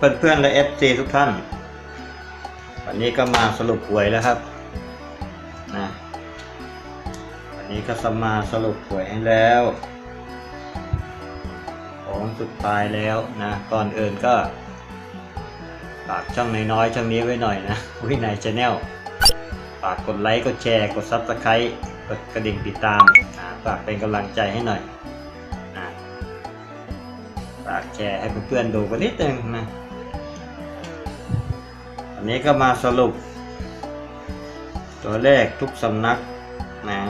เพื่อนๆและ FC ทุกท่าน วันนี้ก็มาสรุปหวยแล้วครับนะวันนี้ก็สมาสรุปหวยให้แล้วของสุดท้ายแล้วนะก่อนอื่นก็ฝากช่องน้อยๆช่องนี้ไว้หน่อยนะวินัยชาแนลฝากกดไลค์กดแชร์กดซับสไครต์กดกระดิ่งติดตามนะฝากเป็นกำลังใจให้หน่อยนะฝากแชร์ให้เพื่อนๆดูกันนิดนึงนะ อันนี้ก็มาสรุป ตัวเลขทุกสำนักนะ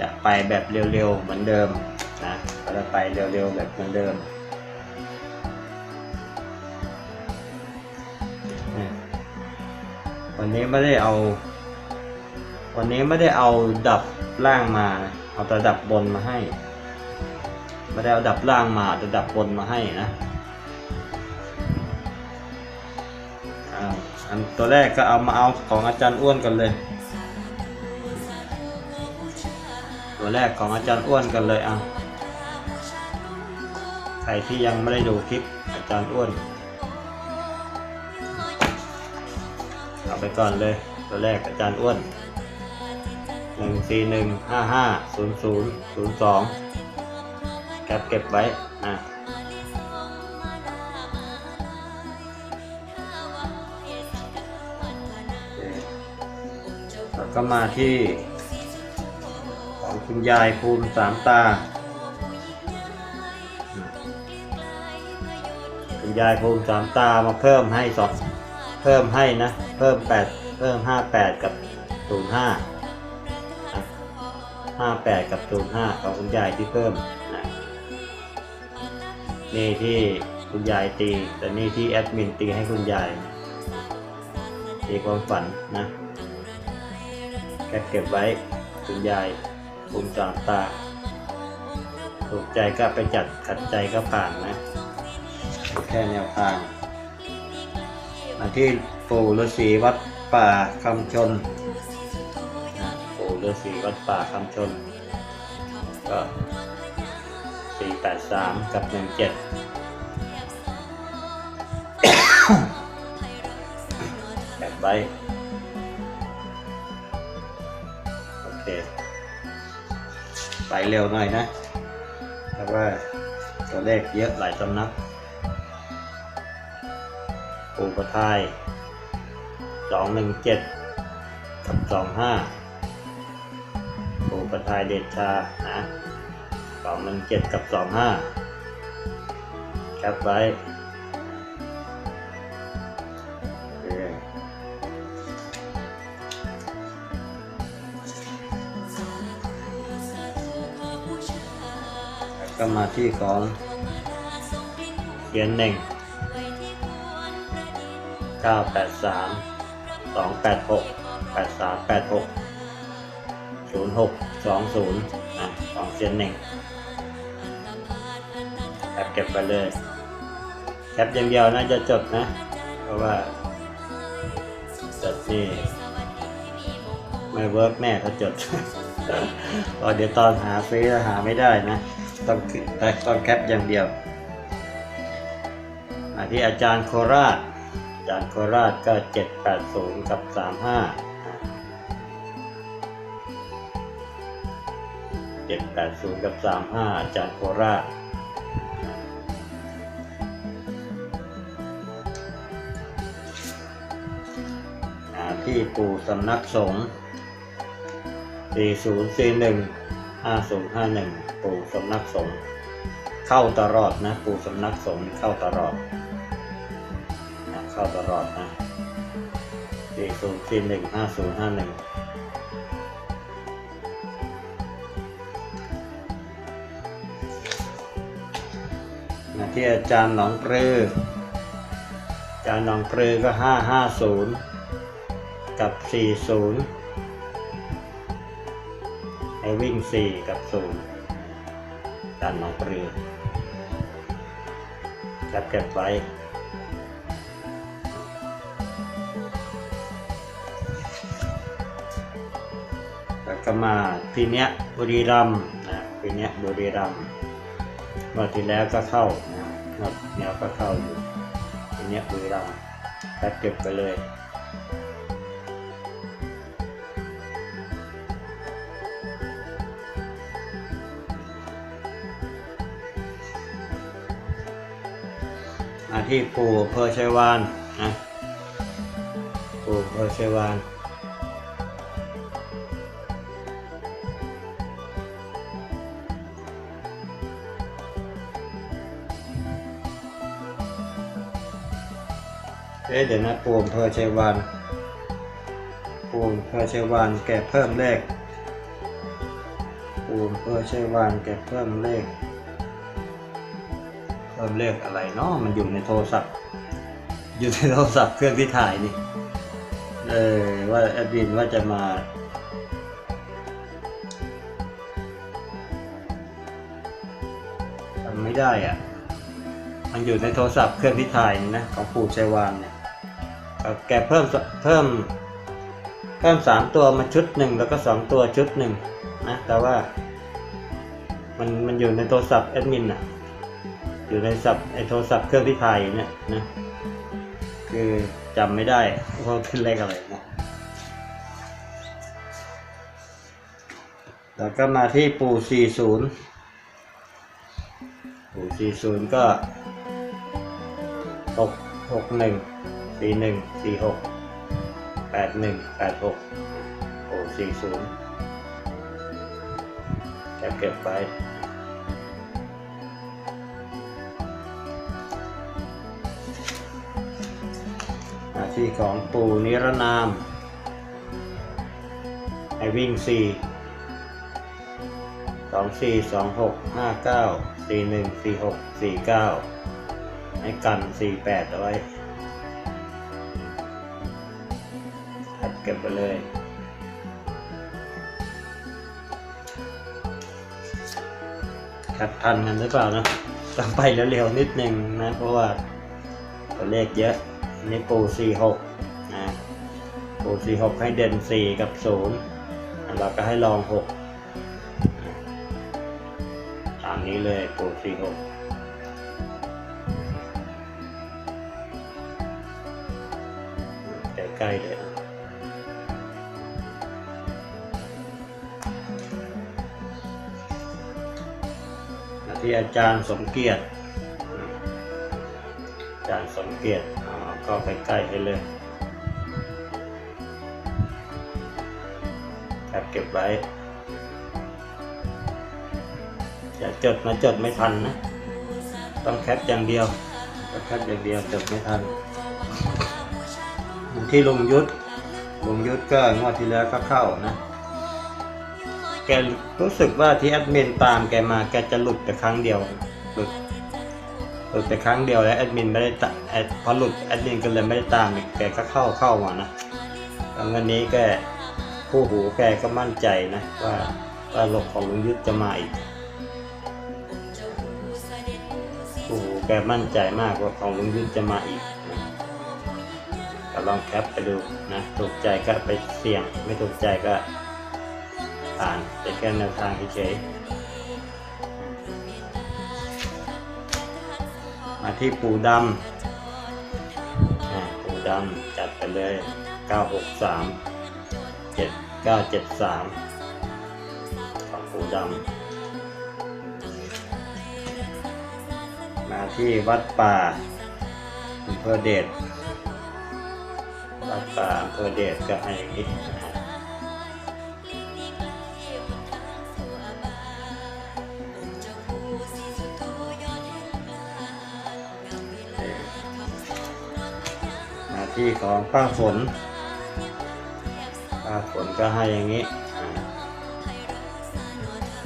จะไปแบบเร็วๆเหมือนเดิมนะก็จะไปเร็วๆแบบเหมือนเดิมวันนี้ไม่ได้เอา วันนี้ไม่ได้เอาดับล่างมา เอาแต่ดับบนมาให้ ไม่ได้เอาดับล่างมาแต่ดับบนมาให้นะ นตัวแรกก็เอามาเอาของอาจารย์อ้วนกันเลย ตัวแรกของอาจารย์อ้วนกันเลยอะใครที่ยังไม่ได้ดูคลิปอาจารย์อ้วนเอาไปก่อนเลย ตัวแรกอาจารย์อ้วนหนึ่งสี่หนึ่งห้าห้าศูนย์ศูนย์ศูนย์สองแคปเก็บไว้ ก็มาที่ ของคุณยายภูมิสามตา คุณยายภูมิสามตามาเพิ่มให้สองเพิ่มให้นะ เพิ่มแปดเพิ่มห้าแปดกับศูนย์ห้าห้าแปดกับศูนย์ห้าของคุณยายที่เพิ่มนะนี่ที่คุณยายตี แต่นี่ที่แอดมินตีให้คุณยายตีความฝันนะ แคปเก็บไว้คุณยายภูมิจามตา ถูกใจก็ไปจัดขัดใจก็ผ่านนะ แค่แนวทางมาที่ปู่ฤาษีวัดป่าคำชนปู่ฤาษีวัดป่าคำชน ก็สี่แปดสามกับหนึ่งเจ็ดแบบไว้ ไปเร็วหน่อยนะเพราะว่าตัวเลขเยอะหลายสำนักปูประทายสองหนึ่งเจ็ดกับสองห้าปูประทายเดชานะสองหนึ่งเจ็ดกับสองห้าแคปไว้ มาที่ของเขียนหนึ่งเก้าแปดสามสองแปดหกแปดสามแปดหกศูนย์หกสองศูนย์อะสองเขียนหนึ่งแคปเก็บไปเลยแคปอย่างเดียวน่าจะจดนะ เพราะว่าจดนี่ไม่เวิร์กแน่ถ้าจดตอเดี๋ยวตอนหาซื้อหาไม่ได้นะ ต้องแต่ต้องแคปอย่างเดียวมาที่อาจารย์โคราช อาจารย์โคราชก็ 780 กับ 35 780 กับ 35 อาจารย์โคราชที่ปู่สำนักสงฆ์4041 5051 ปู่สำนักสงฆ์เข้าตลอดนะ ปู่สำนักสงฆ์เข้าตลอดนะเข้าตลอดนะ4041 5051นะที่อาจารย์หนองปลืออาจารย์หนองปลือก็ห้าห้าศูนย์กับสี่ศูนย์ให้ วิ่งสี่กับศูนย์อาจารย์หนองปลือจับเก็บไว้แล้วก็มาพีเนี้ยบุรีรัมนะพีเนี้ยบุรีรัมย์เมื่อที่แล้วก็เข้านะหมดแนวก็เข้าอยู่ทีเนี้ยบุรีรัมย์แพ็คเก็บไปเลย ที่ปู่เพอชัยวานนะปู่เพอชัยวานเอ๊ะเดี๋ยวนะปูมเพอชัยวานปูมเพอชัยวานแกะเพิ่มเลขปูมเพอชัยวานแกะเพิ่มเลข พิ่มเลขอะไรเนาะมันอยู่ในโทรศัพท์ อยู่ในโทรศัพท์เครื่องที่ถ่ายนี่เออว่าแอดมินว่าจะมาทำไม่ได้อะ มันอยู่ในโทรศัพท์เครื่องที่ถ่ายนี่นะของปู่ชัยวานเนี่ยแกเพิ่มเพิ่มเพิ่มสามตัวมาชุดหนึ่งแล้วก็สองตัวชุดหนึ่งนะแต่ว่ามันมันอยู่ในโทรศัพท์แอดมินอะ อยู่ในศัพท์ไอโทรศัพท์เครื่องที่ถ่ายเนี่ยนะคือจำไม่ได้ว่าเป็นเลขอะไรนะแล้วก็มาที่ปู่40 ปู่40 ก็ 6 6 1 4 1 4 6 8 1 8 6ปู่40จะเก็บไว้ หน้าที่ของปู่นิรนามให้วิ่งสี่สองสี่สองหกห้าเก้าสี่หนึ่งสี่หกสี่เก้าไอกันสี่แปดเอาไว้หัดเก็บไปเลยขัดทันกันหรือเปล่านะต้องไปเร็วๆนิดนึงนะ เพราะว่าตัวเลขเยอะ นนี้ปูสี่หกนะปูสี่หกให้เด่นสี่กับศูนย์เราก็ให้ลองหกตามนี้เลยปูสี่หกใกล้เลยที่อาจารย์สมเกียรติอาจารย์สมเกียรติ อ่าก็ไปใกล้ให้เลยแคปเก็บไว้อย่าจดนะจดไม่ทันนะ ต้องแคปอย่างเดียวต้องแคปอย่างเดียวจดไม่ทันที่ลงยุทธลงยุทธก็งวดที่แล้วก็เข้านะแกรู้สึกว่าที่แอดมินตามแกมาแกจะหลุดแต่ครั้งเดียวหลุด ลุดไปครั้งเดียวแล้วแอดมินไม่ได้ตะแอดพอหลุดแอดมินก็เลยไม่ได้ตามอีกแกก็เข้าเข้ามานะแล้ววันนี้แกผู้หูแกก็มั่นใจนะว่าว่าหลกของลุงยุทธจะมาอีกผู้หูแกมั่นใจมากว่าของลุงยุทธจะมาอีกนะก็ลองแคปไปดูนะถูกใจก็ไปเสี่ยงไม่ถูกใจก็ผ่านเป็นแค่แนวทางเฉย มาที่ปูดำปูดำจัดไปเลย 963 7973ของปูดำมาที่วัดป่าอำเภอเดชวัดป่าอำเภอเดชก็ให้อย่าง ที่ของป้าฝนป้าฝนก็ให้อย่างนี้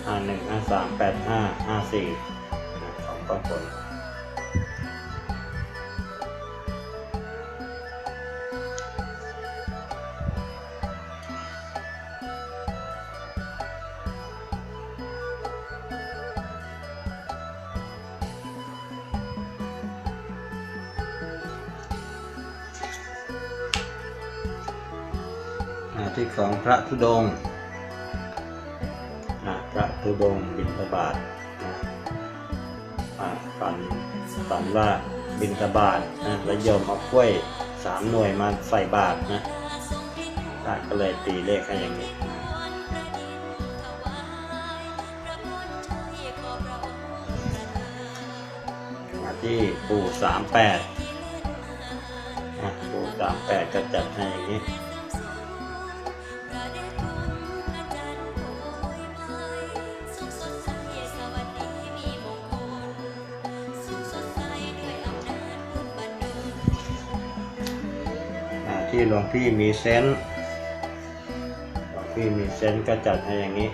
ห้าหนึ่งห้าสามแปดห้าห้าสี่ของป้าฝน ที่ของพระธุดงค์พระธุดงค์บิณฑบาตนะอ่าฝันฝันว่าบินทบาทนะแล้วโยมเอากล้วยสามหน่วยมาใส่บาตรนะพระก็เลยตีเลขให้อย่างนี้มาที่ปู่สามแปดปู่สามแปดก็จัดให้อย่างนี้ ที่หลวงพี่มีเซนส์หลวงพี่มีเซนส์ก็จัดให้อย่างนี้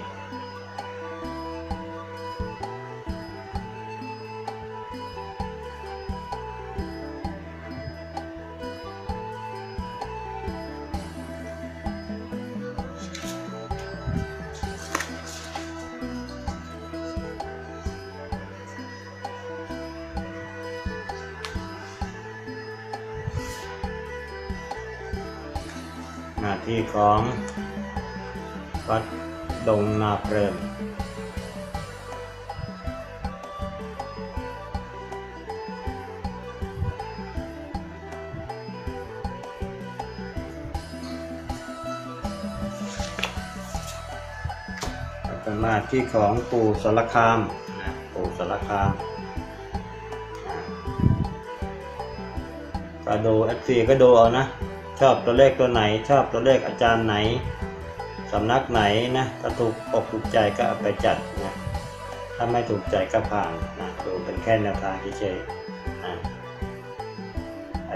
แล้วก็หน้าที่ของปู่สารคามนะปู่สารคามก็ดูเอฟซีก็ดูเอานะ ชอบตัวเลขตัวไหน ชอบตัวเลขอาจารย์ไหนสำนักไหนนะถ้าถูกอกถูกใจก็เอาไปจัดนะถ้าไม่ถูกใจก็ผ่านนะดูเป็นแค่แนวทางเฉยๆนะ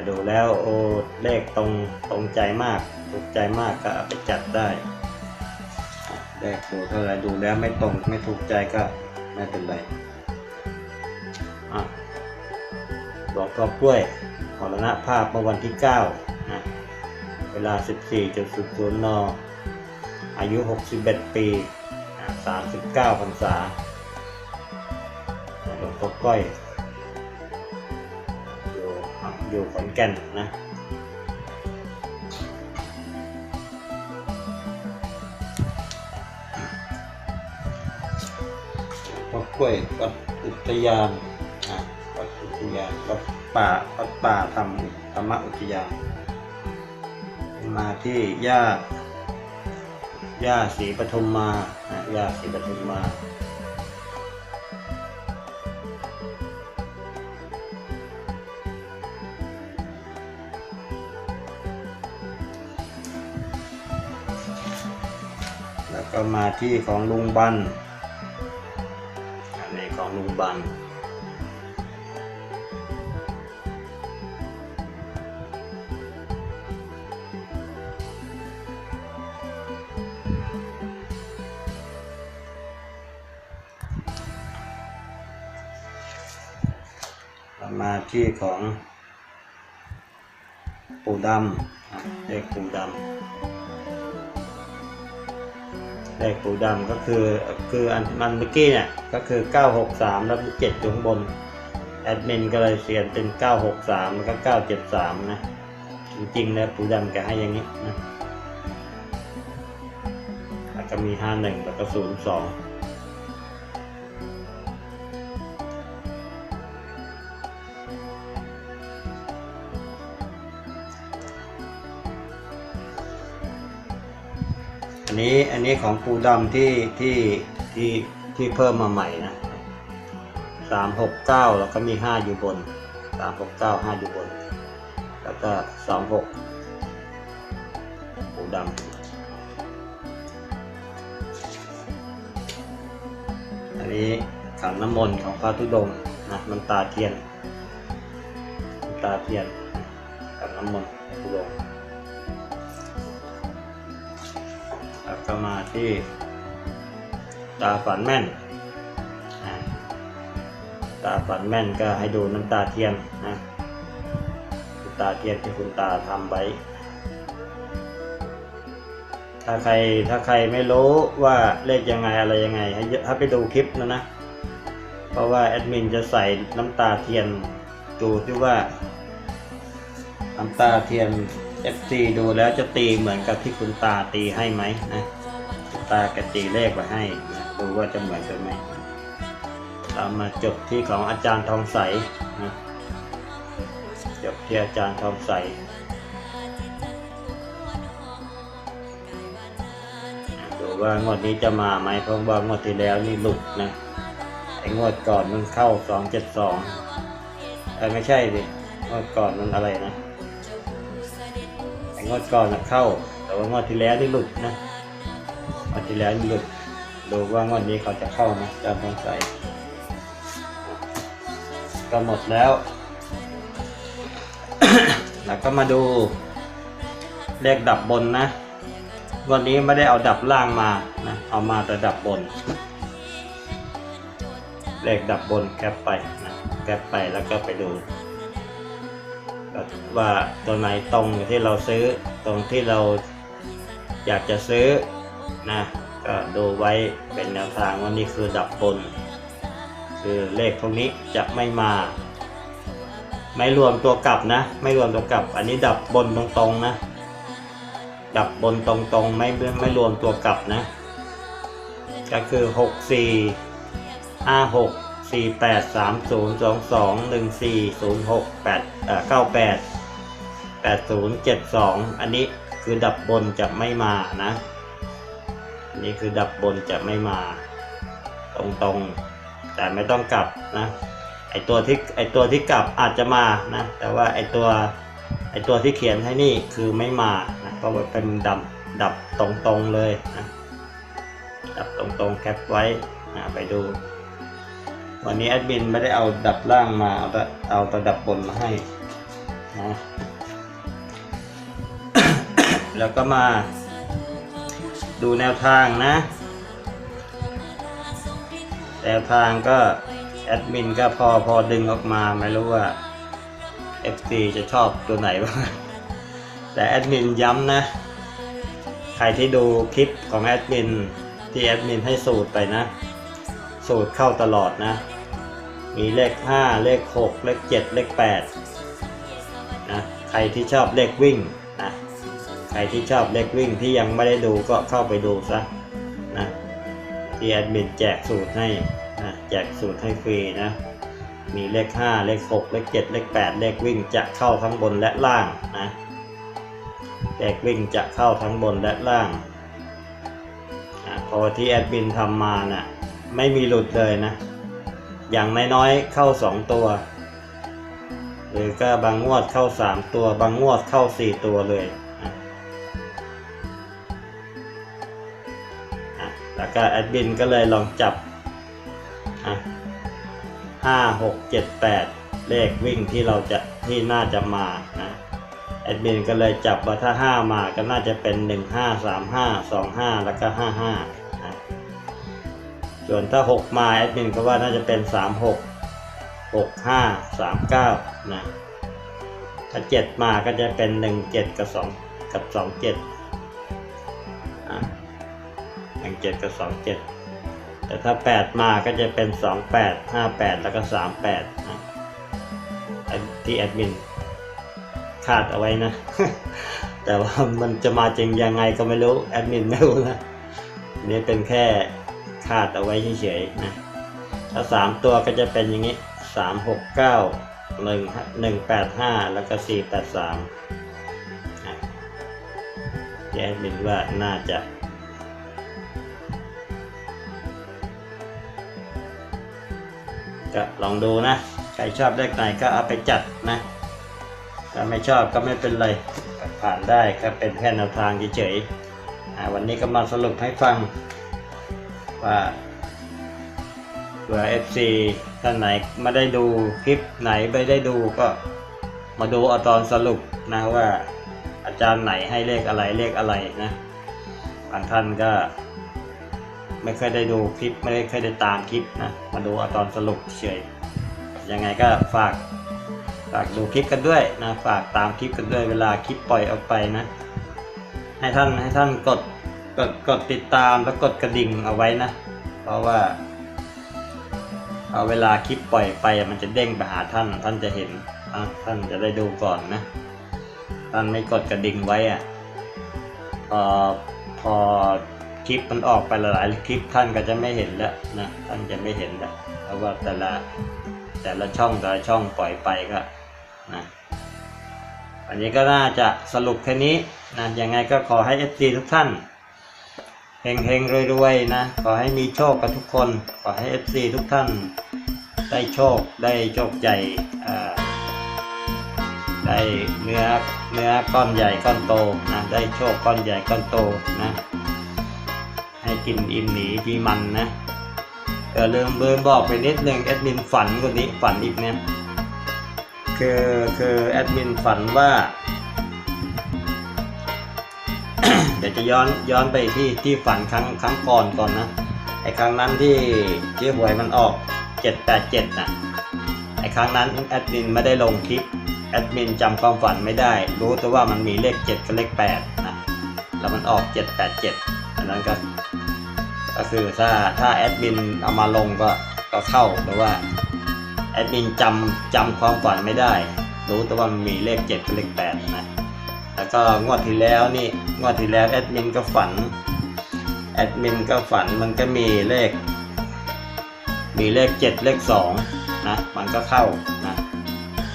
ดูแล้วโอ้เลขตรงตรงใจมาก ถูกใจมากก็เอาไปจัดได้ อ่ดูเท่าไรดูแล้วไม่ตรงไม่ถูกใจก็ไม่เป็นไรอะหลวงพ่อกล้วยมรณภาพเมื่อวันที่9นะเวลา 14.00นอายุ 61 ปี39พรรษาหลวงพ่อก้อยอยู่อยู่ขอนแก่นนะ ห้วยวัดอุทยานอะวัดอุทยานวัดป่าวัดป่าธรรมธรรมอุทยาน มาที่ย่าย่าศรีปทุมมานะย่าศรีปทุมมาแล้วก็มาที่ของลุงบัน บัน มาที่ของปูดำอะเลขปูดำ เลขปูดำก็คือคืออันมันเมื่อกี้เนี่ยก็คือ 963 แล้วมี7อยู่ข้างบน แอดมินก็เลยเขียนเป็น 963 แล้วก็ 973 นะ จริงๆแล้วปูดำแกให้อย่างนี้นะแล้วก็มี 51 แล้วก็ 02 นี้อันนี้ของปูดำที่ที่ที่ที่เพิ่มมาใหม่นะสามหกเก้าแล้วก็มีห้าอยู่บนสามหกเก้าห้าอยู่บน แล้วก็สองหกปูดำอันนี้ขันน้ำมนต์ของพระธุดงนะน้ำตาเทียน ตาเทียนขันน้ำมนต์ธุดง ก็มาที่ตาฝันแม่น ตาฝันแม่นก็ให้ดูน้ำตาเทียนนะน้ำตาเทียนที่คุณตาทำไว้ ถ้าใครถ้าใครไม่รู้ว่าเลขยังไงอะไรยังไง ให้ไปดูคลิปนะนะ เพราะว่าแอดมินจะใส่น้ำตาเทียนดูที่ว่าน้ำตาเทียน FC ดูแล้วจะตีเหมือนกับที่คุณตาตีให้ไหมนะ ตาแกตีเลขไว้ให้นะดูว่าจะเหมือนกันไหมเรามาจบที่ของอาจารย์ทองใสนะจบที่อาจารย์ทองใสดูว่างวดนี้จะมาไหมเพราะว่างวดที่แล้วนี่หลุดนะไอ้งวดก่อนมันเข้าสองเจ็ดสองเออไม่ใช่ดิงวดก่อนมันอะไรนะไอ้งวดก่อนนะเข้า แต่ว่างวดที่แล้วนี่หลุดนะ วดที่แล้วหลุดดูว่าวดนี้เขาจะเข้าไหมจารย์ทองใส่ก็หมดแล้ว แล้วก็มาดูเลขดับบนนะ วันนี้ไม่ได้เอาดับล่างมานะ เอามาแต่ดับบน เลขดับบนแคปไปนะแคปไปแล้วก็ไปดูว่าตัวไหนตรงที่เราซื้อตรงที่เราอยากจะซื้อ นะก็ดูไว้เป็นแนวทางว่านี่คือดับบน คือเลขพวกนี้จะไม่มา ไม่รวมตัวกลับนะ ไม่รวมตัวกลับ อันนี้ดับบนตรงๆนะ ดับบนตรงๆ ไม่ไม่รวมตัวกลับนะ ก็คือหกสี่ห้าหกสี่แปดสามศูนย์สองสองหนึ่งสี่ศูนย์หกแปดเอ่อเก้าแปดแปดศูนย์เจ็ดสองอันนี้คือดับบนจะไม่มานะ นนี้คือดับบนจะไม่มา ตรงๆ แต่ไม่ต้องกลับนะ ไอตัวที่ไอตัวที่กลับอาจจะมานะ แต่ว่าไอตัวไอตัวที่เขียนให้นี่คือไม่มานะเพราะว่าเป็นดับดับตรงๆเลยนะดับตรงๆแคปไว้นะไปดู วันนี้แอดมินไม่ได้เอาดับล่างมา เอาแต่เอาแต่ดับบนมาให้นะแล้วก็มา ดูแนวทางนะ แนวทางก็ แอดมินก็พอพอดึงออกมาไม่รู้ว่า FC จะชอบตัวไหนบ้างแต่แอดมินย้ำนะ ใครที่ดูคลิปของแอดมินที่แอดมินให้สูตรไปนะ สูตรเข้าตลอดนะ มีเลข 5 เลข 6 เลข 7 เลข8นะใครที่ชอบเลขวิ่ง ใครที่ชอบเลขวิ่งที่ยังไม่ได้ดูก็เข้าไปดูซะนะที่แอดมินแจกสูตรให้นะแจกสูตรให้ฟรีนะ มีเลข 5 เลข 6 เลข 7 เลข 8 เลขวิ่งจะเข้าทั้งบนและล่างนะเลขวิ่งจะเข้าทั้งบนและล่างอะพอที่แอดมินทำมานะ่ะไม่มีหลุดเลยนะ อย่างน้อยๆเข้า 2 ตัว หรือก็บางงวดเข้า 3 ตัว บางงวดเข้า 4 ตัวเลย ก็แอดมินก็เลยลองจับอะห้าหกเจ็ดแปดเลขวิ่งที่เราจะที่น่าจะมานะแอดมินก็เลยจับว่าถ้าห้ามาก็น่าจะเป็นหนึ่งห้าสามห้าสองห้าแล้วก็ห้าห้าส่วนถ้าหกมาแอดมินก็ว่าน่าจะเป็นสามหกหกห้าสามเก้านะถ้าเจ็ดมาก็จะเป็นหนึ่งเจ็ดกับสองกับสองเจ็ด 7 กับ 27 แต่ถ้า 8 มาก็จะเป็น 28 58 แล้วก็ 38นะที่แอดมินคาดเอาไว้นะ แต่ว่ามันจะมาจริงยังไงก็ไม่รู้แอดมินไม่รู้นะนี่เป็นแค่คาดเอาไว้เฉยๆนะถ้า 3 ตัวก็จะเป็นอย่างนี้ 3 6 9 1 1 8 5 แล้วก็ 4 8 3แอดมินว่าน่าจะ ก็ลองดูนะ ใครชอบเลขไหนก็เอาไปจัดนะ ถ้าไม่ชอบก็ไม่เป็นไร ผ่านได้ก็เป็นแค่แนวทางเฉยๆวันนี้ก็มาสรุปให้ฟังว่าเผื่อ FC ท่านไหนไม่ได้ดูคลิปไหนไม่ได้ดูก็มาดูเอาตอนสรุปนะว่าอาจารย์ไหนให้เลขอะไรเลขอะไรนะบางท่านก็ ไม่เคยได้ดูคลิป ไม่เคยได้ตามคลิปนะ มาดูเอาตอนสรุปเฉย ยังไงก็ฝากฝากดูคลิปกันด้วยนะ ฝากตามคลิปกันด้วยเวลาคลิปปล่อยออกไปนะ ให้ท่านให้ท่านกดกดกดติดตามแล้วกดกระดิ่งเอาไว้นะ เพราะว่าเอาเวลาคลิปปล่อยไปมันจะเด้งไปหาท่าน ท่านจะเห็นท่านจะได้ดูก่อนนะ ท่านไม่กดกระดิ่งไว้อะพอพอ ลิปมันออกไปหลายคลิปท่านก็จะไม่เห็นแล้วนะท่านจะไม่เห็นแล้วราะว่าแต่ละแต่ละช่องแต่ละช่องปล่อยไปก็นะวันนี้ก็น่าจะสรุปแค่นี้นะยังไงก็ขอให้เอฟซีทุกท่านเฮงเฮงๆรวยๆนะขอให้มีโชคกับทุกคน ขอให้เอฟซีทุกท่านได้โชคได้โชคใหญ่ได้เนื้อเนื้อก้อนใหญ่ก้อนโตนะได้โชคก้อนใหญ่ก้อนโตนะ ให้กินอิ่มหนีที่มันนะเออลืมเบิร์บอกไปนิดนึงแอดมินฝันคนนี้ฝันอีกเนี่ยคือคือแอดมินฝันว่า เดี๋ยวจะย้อนย้อนไปที่ที่ฝันครั้งครั้งก่อนก่อนนะไอ้ครั้งนั้นที่ที่หวยมันออกเจ็ดแปดเจ็ดนะไอ้ครั้งนั้นแอดมินไม่ได้ลงคลิปแอดมินจำความฝันไม่ได้ รู้แต่ว่ามันมีเลขเจ็ดกับเลขแปดนะแล้วมันออกเจ็ดแปดเจ็ดอันนั้นก็ ก็คือถ้าถ้าแอดมินเอามาลงก็ก็เข้าแต่ว่าแอดมินจำจำความฝันไม่ได้ รู้แต่ว่ามันมีเลขเจ็ดกับเลขแปดนะแล้วก็งวดที่แล้วนี่งวดที่แล้วแอดมินก็ฝันแอดมินก็ฝันมันก็มีเลข มีเลขเจ็ดเลขสองนะมันก็เข้านะ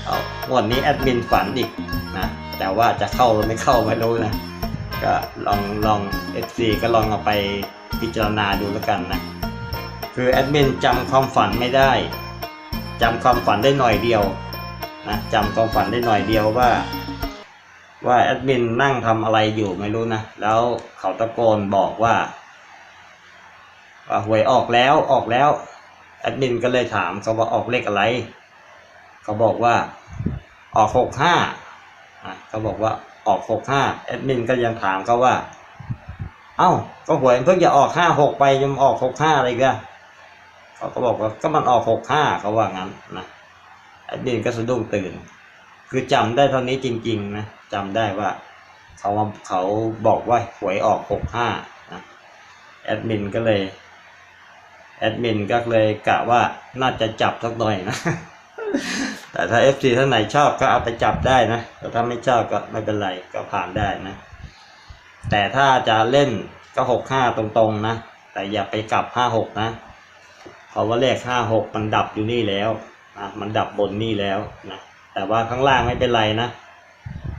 เอางวดนี้แอดมินฝันอีกนะแต่ว่าจะเข้าหรือไม่เข้าไม่รู้นะก็ลองลอง FC ก็ลองเอาไป พิจารณาดูแล้วกันนะคือแอดมินจำความฝันไม่ได้จำความฝันได้หน่อยเดียวนะจำความฝันได้หน่อยเดียวว่า ว่าแอดมินนั่งทำอะไรอยู่ไม่รู้นะ แล้วเขาตะโกนบอกว่าว่าหวยออกแล้วออกแล้วแอดมินก็เลยถามเขาว่าออกเลขอะไร เขาบอกว่าออกหกห้าเขาบอกว่าออกหกห้าแอดมินก็ยังถามเขาว่า เอ้าก็หวยเพิ่งจะออกห้าหกไปยังออกหกห้าอะไรกันเขาก็บอกว่าก็มันออกหกห้าเขาว่างั้นนะแอดมินก็สะดุ้งตื่น คือจำได้เท่านี้จริงๆนะจำได้ว่าเขามาเขาบอกว่าหวยออกหกห้านะแอดมินก็เลยแอดมินก็เลยกะว่าน่าจะจับสักหน่อยนะ แต่ถ้า FC ท่านไหนชอบก็เอาไปจับได้นะ แต่ถ้าไม่ชอบก็ไม่เป็นไรก็ผ่านได้นะ แต่ถ้าจะเล่นก็หกห้าตรงๆนะ แต่อย่าไปกลับห้าหกนะเพราะว่าเลขห้าหกมันดับอยู่นี่แล้วนะมันดับบนนี่แล้วนะแต่ว่าข้างล่างไม่เป็นไรนะ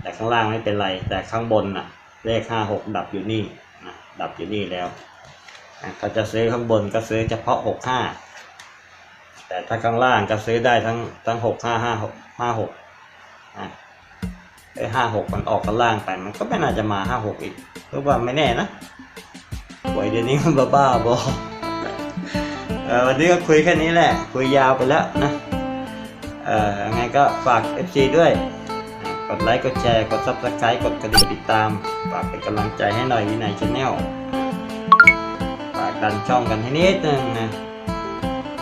แต่ข้างล่างไม่เป็นไร แต่ข้างบนน่ะ เลขห้าหกดับอยู่นี่นะดับอยู่นี่แล้วนะถ้าจะซื้อข้างบนก็ซื้อเฉพาะหกห้าแต่ถ้าข้างล่างก็ซื้อได้ทั้งทั้งหกห้าห้าหกห้าหกอะ ไอ้ห้าหกมันออกกันล่างไปมันก็ไม่น่าจะมาห้าหกอีกหรือว่าไม่แน่นะหวยเดี๋ยวนี้มันบ้าบอเออวันนี้ก็คุยแค่นี้แหละ คุยยาวไปแล้วนะเอ่อยังไงก็ฝาก FC ด้วย กดไลค์ กดแชร์ กด Subscribe กดกระดิ่งติดตาม ฝากเป็นกำลังใจให้หน่อยวินัยชาแนลฝากดันช่องกันให้นิดนึงนะ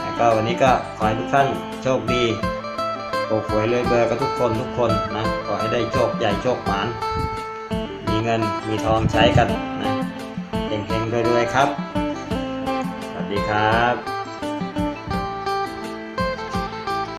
แล้วก็วันนี้ก็ขอให้ทุกท่านโชคดี โอ้หวยเลยเบอร์กับทุกคนทุกคนนะ ขอให้ได้โชคใหญ่โชคหมาน มีเงินมีทองใช้กันนะเฮงๆรวยๆครับ สวัสดีครับ